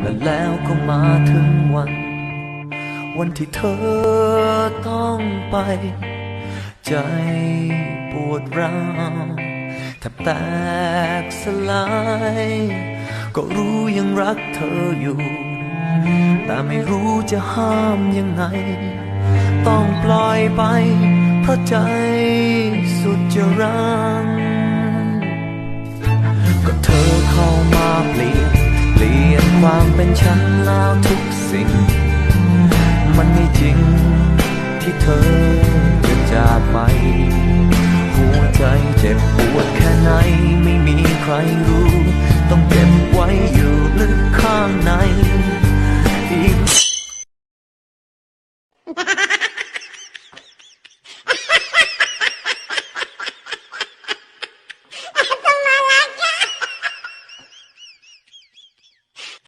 และแล้วก็มาถึงวัน วันที่เธอต้องไป ใจปวดร้าวแทบแตกสลาย ก็รู้ยังรักเธออยู่ แต่ไม่รู้จะห้ามยังไง ต้องปล่อยไป เพราะใจสุดจะรัก ความเป็นฉันแล้วทุกสิ่ง มันไม่จริงที่เธอจะจากไป หัวใจเจ็บปวดแค่ไหนไม่มีใครรู้ ต้องเก็บไว้อยู่ลึกข้างในอีก